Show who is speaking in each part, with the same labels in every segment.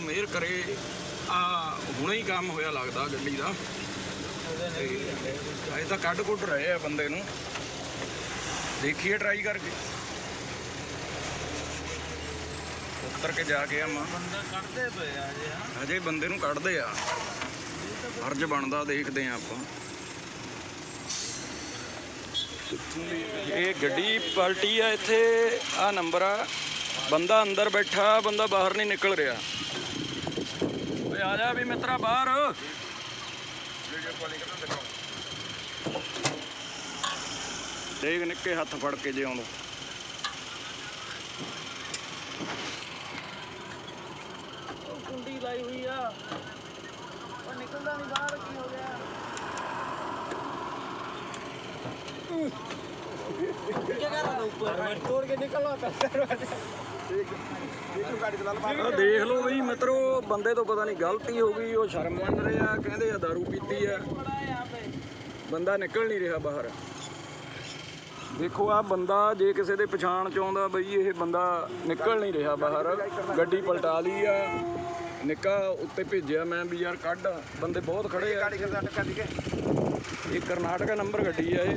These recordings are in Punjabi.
Speaker 1: ਮਿਹਰ ਕਰੇ ਆ ਹੁਣੇ ਹੀ ਕੰਮ ਹੋਇਆ ਲੱਗਦਾ ਗੱਡੀ ਦਾ। ਤੇ ਅਜੇ ਤਾਂ ਕੱਢ ਕੁੱਟ ਰਹੇ ਆ ਬੰਦੇ ਨੂੰ। ਦੇਖੀਏ ਟਰਾਈ ਕਰਕੇ। ਉੱਤਰ ਕੇ ਜਾ ਕੇ ਆਵਾਂ।
Speaker 2: ਬੰਦਾ ਕੱਢਦੇ ਪਏ ਆ ਜੇ ਹਾਂ।
Speaker 1: ਅਜੇ ਬੰਦੇ ਨੂੰ ਕੱਢਦੇ ਆ। ਫਰਜ਼ ਬਣਦਾ ਦੇਖਦੇ ਆ ਆਪਾਂ। ਇਹ ਗੱਡੀ ਪਲਟੀ ਆ ਇੱਥੇ ਆ ਨੰਬਰ ਆ। ਬੰਦਾ ਅੰਦਰ ਬੈਠਾ ਬੰਦਾ ਬਾਹਰ ਨਹੀਂ ਨਿਕਲ ਰਿਹਾ। ਆ ਜਾ ਵੀ ਮਿੱਤਰਾ ਬਾਹਰ। ਦੇਖ ਨਿੱਕੇ ਹੱਥ ਫੜ ਕੇ ਜੇ ਆਉਂਦਾ।
Speaker 2: ਉਹ ਕੁੰਡੀ ਲਾਈ ਹੋਈ ਆ। ਉਹ ਨਿਕਲਦਾ ਨਹੀਂ ਬਾਹਰ ਕੀ ਹੋ ਗਿਆ? ਕੀ ਕਰ ਰਹਾ ਉੱਪਰ ਤੋੜ ਕੇ ਨਿਕਲ ਆਤਾ
Speaker 1: ਦੇਖ ਲਓ ਬਈ, ਮਿੱਤਰੋ, ਬੰਦੇ ਤੋਂ ਪਤਾ ਨਹੀਂ ਗਲਤੀ ਹੋ ਗਈ, ਉਹ ਸ਼ਰਮ ਮੰਨ ਰਿਹਾ ਕਹਿੰਦੇ ਆ दारू ਪੀਤੀ ਆ। ਬੰਦਾ ਨਿਕਲ ਨਹੀਂ ਰਿਹਾ ਬਾਹਰ। ਦੇਖੋ ਆ ਬੰਦਾ ਜੇ ਕਿਸੇ ਦੇ ਪਛਾਣ ਚ ਆਉਂਦਾ ਬਈ, ਇਹ ਬੰਦਾ ਨਿਕਲ ਨਹੀਂ ਰਿਹਾ ਬਾਹਰ। ਗੱਡੀ ਪਲਟਾ ਲਈ ਆ। ਨਿੱਕਾ ਉੱਤੇ ਭੇਜਿਆ ਮੈਂ ਵੀ ਯਾਰ ਕੱਢ ਬੰਦੇ ਬਹੁਤ ਖੜੇ ਆ ਇਹ ਕਰਨਾਟਕਾ ਨੰਬਰ ਗੱਡੀ ਆ ਇਹ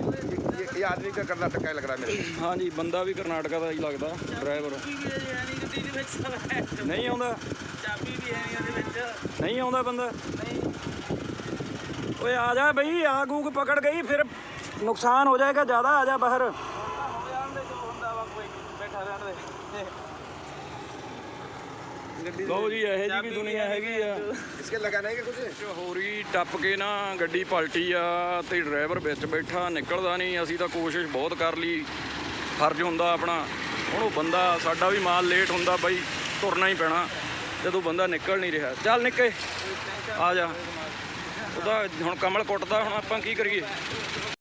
Speaker 3: ये आदमी का कर्नाटक का लग रहा है मेरे को।
Speaker 1: ਹਾਂਜੀ ਬੰਦਾ ਵੀ ਕਰਨਾਟਕਾ ਦਾ ਹੀ ਲੱਗਦਾ ਡਰਾਈਵਰ
Speaker 2: ਚਾਬੀ ਵੀ ਹੈ ਨਹੀਂ ਗੱਡੀ ਦੇ ਵਿੱਚ ਸਭ ਹੈ
Speaker 1: ਨਹੀਂ ਆਉਂਦਾ
Speaker 2: ਚਾਬੀ ਵੀ ਹੈ ਨਹੀਂ ਉਹਦੇ ਵਿੱਚ
Speaker 1: ਨਹੀਂ ਆਉਂਦਾ ਬੰਦਾ
Speaker 2: ਨਹੀਂ
Speaker 1: ਓਏ ਆ ਜਾ ਬਈ ਆ ਗੂਗ ਪਕੜ ਗਈ ਫਿਰ ਨੁਕਸਾਨ ਹੋ ਜਾਏਗਾ ਜ਼ਿਆਦਾ ਆ ਜਾ ਬਾਹਰ ਲਓ ਜੀ ਇਹੋ ਜੀ ਵੀ ਦੁਨੀਆ ਹੈਗੀ ਆ
Speaker 3: इसके लगाना है क्या कुछ
Speaker 1: ਹੋਰੀ ਟੱਪ ਕੇ ਨਾ ਗੱਡੀ ਪਲਟੀ ਆ ਤੇ ਡਰਾਈਵਰ ਵਿੱਚ ਬੈਠਾ ਨਿਕਲਦਾ ਨਹੀਂ ਅਸੀਂ ਤਾਂ ਕੋਸ਼ਿਸ਼ ਬਹੁਤ ਕਰ ਲਈ ਫਰਜ਼ ਹੁੰਦਾ ਆਪਣਾ ਹੁਣ ਉਹ ਬੰਦਾ ਸਾਡਾ ਵੀ ਮਾਲ ਲੇਟ ਹੁੰਦਾ ਬਾਈ ਤੁਰਨਾ ਹੀ ਪੈਣਾ ਜਦੋਂ ਬੰਦਾ ਨਿਕਲ ਨਹੀਂ ਰਿਹਾ ਚੱਲ ਨਿੱਕੇ ਆ ਜਾ ਉਹਦਾ ਹੁਣ ਕਮਲ ਕੁੱਟਦਾ ਹੁਣ ਆਪਾਂ ਕੀ ਕਰੀਏ